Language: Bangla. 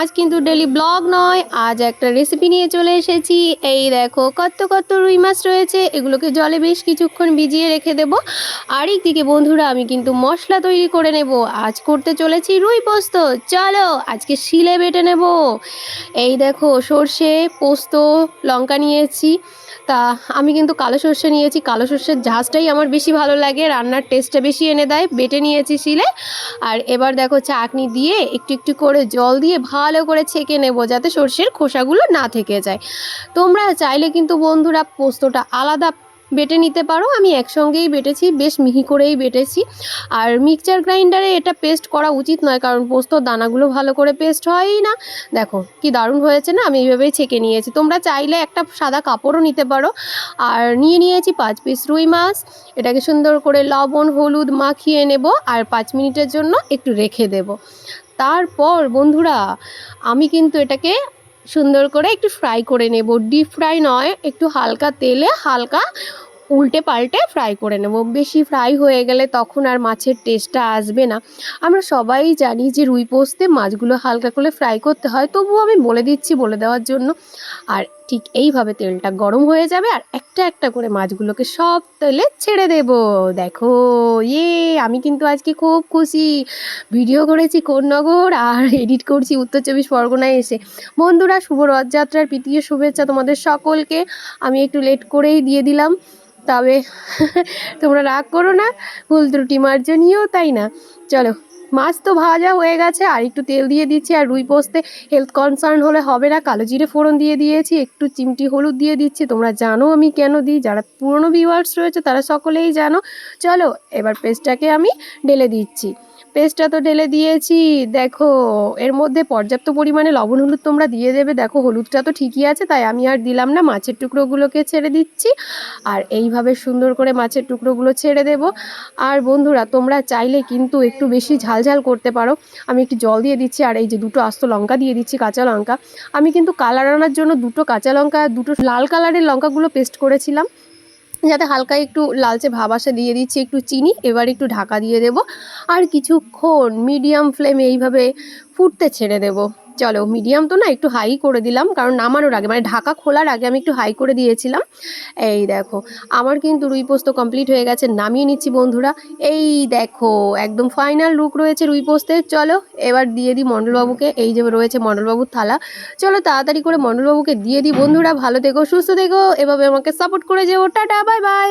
আজ কিন্তু ডেলি ব্লগ নয়, আজ একটা রেসিপি নিয়ে চলে এসেছি। এই দেখো কত কত রুই মাছ রয়েছে, এগুলোকে জলে বেশ কিছুক্ষণ ভিজিয়ে রেখে দেবো। আর একদিকে বন্ধুরা, আমি কিন্তু মশলা তৈরি করে নেব। আজ করতে চলেছি রুই পোস্ত। চলো, আজকে শিলে বেটে নেব। এই দেখো, সর্ষে, পোস্ত, লঙ্কা নিয়েছি। তা, আমি কিন্তু কালো সর্ষে নিয়েছি। কালো সর্ষের ঝাঁজটাই আমার বেশি ভালো লাগে, রান্নার টেস্টটা বেশি এনে দেয়। বেটে নিয়েছি শিলে। আর এবার দেখো চাটনি দিয়ে একটু একটু করে জল দিয়ে ভালো করে ছেঁকে নেব যাতে সর্ষের খোসাগুলো না থেকে যায়। তোমরা চাইলে কিন্তু বন্ধুরা পোস্তটা আলাদা বেটে নিতে পারো। আমি একসঙ্গেই বেটেছি, বেশ মিহি করেই বেটেছি। আর মিক্সচার গ্রাইন্ডারে এটা পেস্ট করা উচিত নয়, কারণ পোস্তর দানাগুলো ভালো করে পেস্ট হয়ই না। দেখো, কি দারুণ হয়েছে না? আমি এইভাবেই ছেঁকে নিয়েছি। তোমরা চাইলে একটা সাদা কাপড়ও নিতে পারো। আর নিয়ে নিয়েছি পাঁচ পিস রুই মাছ। এটাকে সুন্দর করে লবণ, হলুদ মাখিয়ে নেব আর পাঁচ মিনিটের জন্য একটু রেখে দেব। তারপর বন্ধুরা, আমি কিন্তু এটাকে সুন্দর করে একটু ফ্রাই করে নেব। ডিপ ফ্রাই নয় একটু হালকা তেলে হালকা উল্টে পাল্টে ফ্রাই করে নেব। বেশি ফ্রাই হয়ে গেলে তখন আর মাছের টেস্টটা আসবে না। আমরা সবাই জানি যে রুই পোস্তে মাছগুলো হালকা করে ফ্রাই করতে হয়, তবুও আমি বলে দিচ্ছি বলে দেওয়ার জন্য। আর ঠিক এইভাবে তেলটা গরম হয়ে যাবে আর একটা একটা করে মাছগুলোকে সব তেলে ছেড়ে দেব। দেখো ইয়ে আমি কিন্তু আজকে খুব খুশি। ভিডিও করেছি কোন্নগর আর এডিট করছি উত্তর চব্বিশ পরগনায় এসে। বন্ধুরা, শুভ রথযাত্রার প্রীতীয় শুভেচ্ছা তোমাদের সকলকে। আমি একটু লেট করেই দিয়ে দিলাম। তবে তোমরা রাগ করো না ভুল ত্রুটি মার্জনীয় তাই না? চলো। মাছ তো ভাজা হয়ে গেছে, আর একটু তেল দিয়ে দিচ্ছি, আর রুই পোস্তে হেলথ কনসার্ন হলে হবে না। কালো জিরে ফোড়ন দিয়ে দিয়েছি, একটু চিমটি হলুদ দিয়ে দিচ্ছি, তোমরা জানো আমি কেন দিই, যারা পুরনো ভিউয়ার্স রয়েছে তারা সকলেই জানো। চলো, এবার পেস্টটাকে আমি ঢেলে দিচ্ছি। পেস্টটা তো ঢেলে দিয়েছি, দেখো, এর মধ্যে পর্যাপ্ত পরিমাণে লবণ হলুদ তোমরা দিয়ে দেবে। দেখো, হলুদটা তো ঠিকই আছে, তাই আমি আর দিলাম না, মাছের টুকরোগুলোকে ছেড়ে দিচ্ছি। আর এইভাবে সুন্দর করে মাছের টুকরোগুলো ছেড়ে দেব। আর বন্ধুরা, তোমরা চাইলে কিন্তু একটু বেশি ঝালঝাল করতে পারো। আমি একটু জল দিয়ে দিচ্ছি আর এই যে দুটো আস্ত লঙ্কা দিয়ে দিচ্ছি, কাঁচা লঙ্কা। আমি কিন্তু কালার আনার জন্য দুটো কাঁচা লঙ্কা দুটো লাল কালারের লঙ্কাগুলো পেস্ট করেছিলাম। যাতে হালকা একটু লালচে ভাব আসা, দিয়ে দিচ্ছি একটু চিনি, এবার একটু ঢাকা দিয়ে দেব। আর কিছুক্ষণ মিডিয়াম ফ্লেমে এইভাবে ফুটতে ছেড়ে দেব। চলো মিডিয়াম তো না একটু হাই করে দিলাম, কারণ নামানোর আগে মানে ঢাকা খোলার আগে আমি একটু হাই করে দিয়েছিলাম। এই দেখো, আমার কিন্তু রুই পোস্ত কমপ্লিট হয়ে গেছে, নামিয়ে নিচ্ছি বন্ধুরা। এই দেখো, একদম ফাইনাল লুক রয়েছে রুই পোস্তের চলো, এবার দিয়ে দিই মণ্ডলবাবুকে, এই যে রয়েছে মণ্ডলবাবুর থালা। চলো, তাড়াতাড়ি করে মণ্ডলবাবুকে দিয়ে দিই। বন্ধুরা, ভালো থেকো, সুস্থ থেকো, এভাবে আমাকে সাপোর্ট করে যেও। Tata bye bye